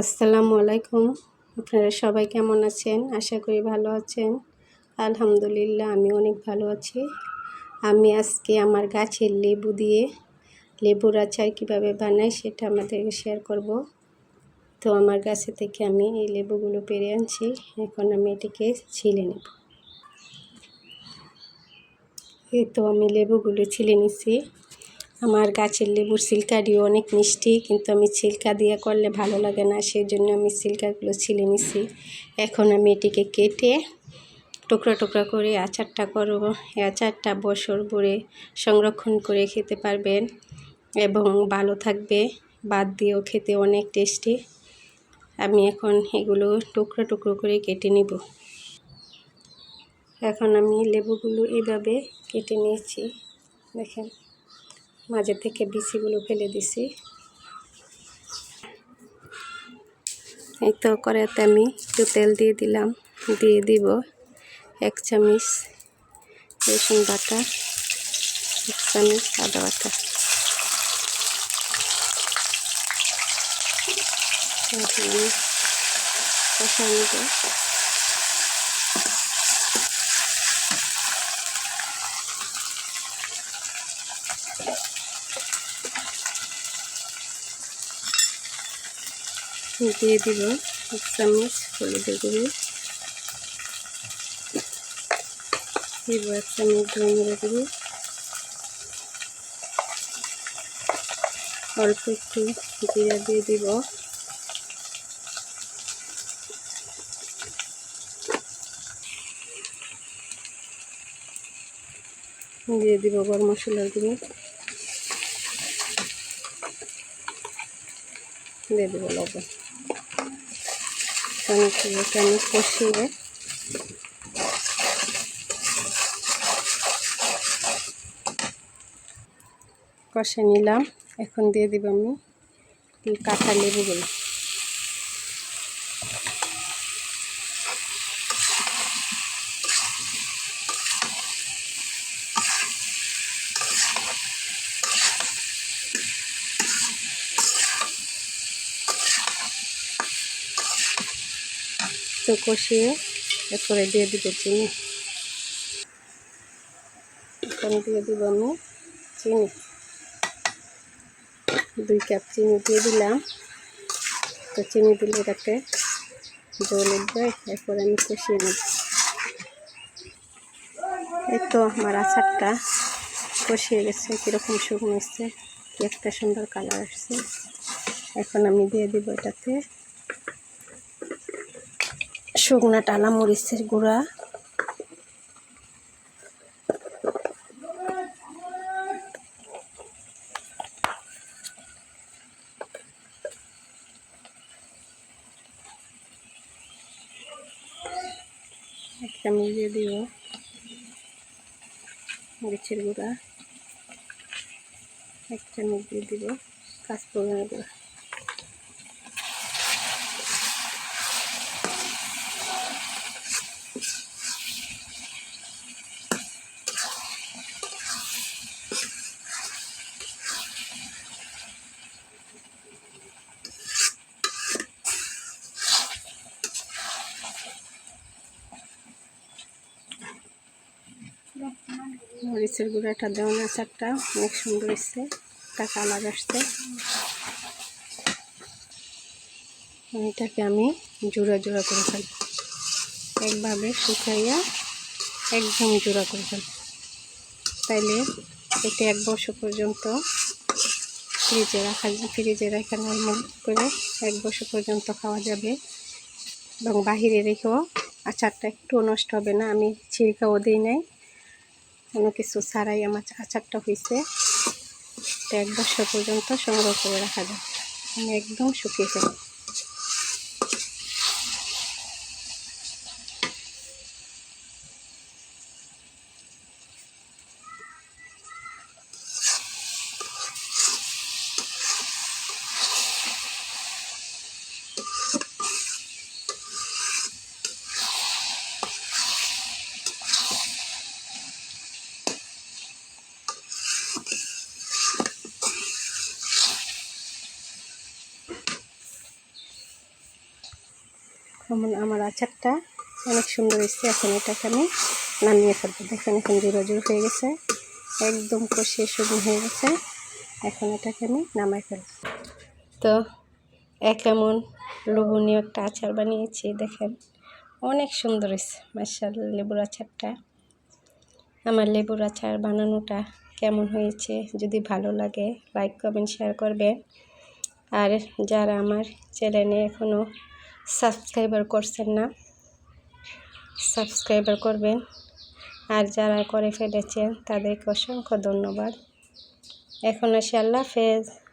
আসসালামু আলাইকুম। আপনারা সবাই কেমন আছেন? আশা করি ভালো আছেন। আলহামদুলিল্লাহ, আমি অনেক ভালো আছি। আমি আজকে আমার গাছের লেবু দিয়ে লেবুর আচার কীভাবে বানাই সেটা আমাদেরকে শেয়ার করব। তো আমার গাছে থেকে আমি এই লেবুগুলো পেরে আনছি। এখন আমি এটিকে ছিলে নেব। এই তো আমি লেবুগুলো ছিলে নিছি। আমার গাছের লেবুর সিল্কাটিও অনেক মিষ্টি, কিন্তু আমি সিল্কা দিয়ে করলে ভালো লাগে না সেই জন্য আমি সিল্কাগুলো ছিলে নিছি। এখন আমি এটিকে কেটে টুকরা টুকরা করে আচারটা করব। এই আচারটা বছর ভরে সংরক্ষণ করে খেতে পারবেন এবং ভালো থাকবে, বাদ দিয়েও খেতে অনেক টেস্টি। আমি এখন এগুলো টুকরো টুকরো করে কেটে নিব। এখন আমি লেবুগুলো এভাবে কেটে নিয়েছি, দেখেন। মাঝে থেকে বিচিগুলো ফেলে দিছি। এই তো কড়াইতে আমি একটু তেল দিয়ে দিলাম, দিয়ে দিব এক চামচ রসুন বাটা, এক চামচ আদা বাটা। কষা নিব। দিয়ে দিব এক চামচ হলুদের গুঁড়ো। দিব এক চামচ ধনিয়া গুঁড়ো। অল্প একটু জিরা দিয়ে দিব। দিয়ে দিব গরম মশলার গুঁড়ো। দিয়ে দেবো লবণ। টমেটোটাকে আমি কষিয়ে কষে নিলাম। এখন দিয়ে দিব আমি কাঁচা লেবুগুলো। একটু কষিয়ে এরপরে দিয়ে দিব চিনি। এখন দিয়ে দিব আমি চিনি। দুই কাপ চিনি দিয়ে দিলাম। তো চিনি দিলে এটাতে জল উঠবে, এরপরে আমি কষিয়ে নেব। এই তো আমার আচারটা কষিয়ে গেছে, কীরকম শুকনো এসছে কি একটা সুন্দর কালার আসছে। এখন আমি দিয়ে দিব এটাতে শুকনা টালা মরিচের গুঁড়া। একটা মিলিয়ে দিব মরিচের গুঁড়া। একটা মিলিয়ে দিব কাঁচফোড়নের গুঁড়া। মরিচের গুঁড়াটা দেওয়ান আচারটা অনেক সুন্দর এসছে একটা কালার আসছে। এটাকে আমি জোড়া জোড়া করে ফেলব। একভাবে শুকাইয়া একদম জোড়া করে ফেলব তাইলে এটা এক বছর পর্যন্ত ফ্রিজে রাখা ফ্রিজে রাখা নর্মাল করে এক বছর পর্যন্ত খাওয়া যাবে। এবং বাহিরে রেখেও আচারটা একটু নষ্ট হবে না, আমি ছিড়কাও দিই নাই। কোনো কিছু ছাড়াই আমার আচারটা হয়েছে এক বছর পর্যন্ত সংগ্রহ করে রাখা যায় আমি একদম শুকিয়ে ফেলি যেমন আমার আচারটা অনেক সুন্দর হয়েছে। এখন এটাকে আমি নামিয়ে ফেলব। দেখেন এখন জোড়া জোর হয়ে গেছে। একদম কষিয়ে শুকনো হয়ে গেছে। এখন এটাকে আমি নামাই ফেলব। তো এক এমন লোভনীয় একটা আচার বানিয়েছি, দেখেন। অনেক সুন্দর হয়েছে মার্শাল লেবুর আচারটা। আমার লেবুর আচার বানানোটা কেমন হয়েছে, যদি ভালো লাগে লাইক কমেন্ট শেয়ার করবেন। আর যারা আমার চ্যানেলে এখনও সাবস্ক্রাইবার করছেন না, সাবস্ক্রাইবার করবেন। আর যারা করে ফেলেছেন, তাদেরকে অসংখ্য ধন্যবাদ। এখন আসি, আল্লাহ হাফেজ।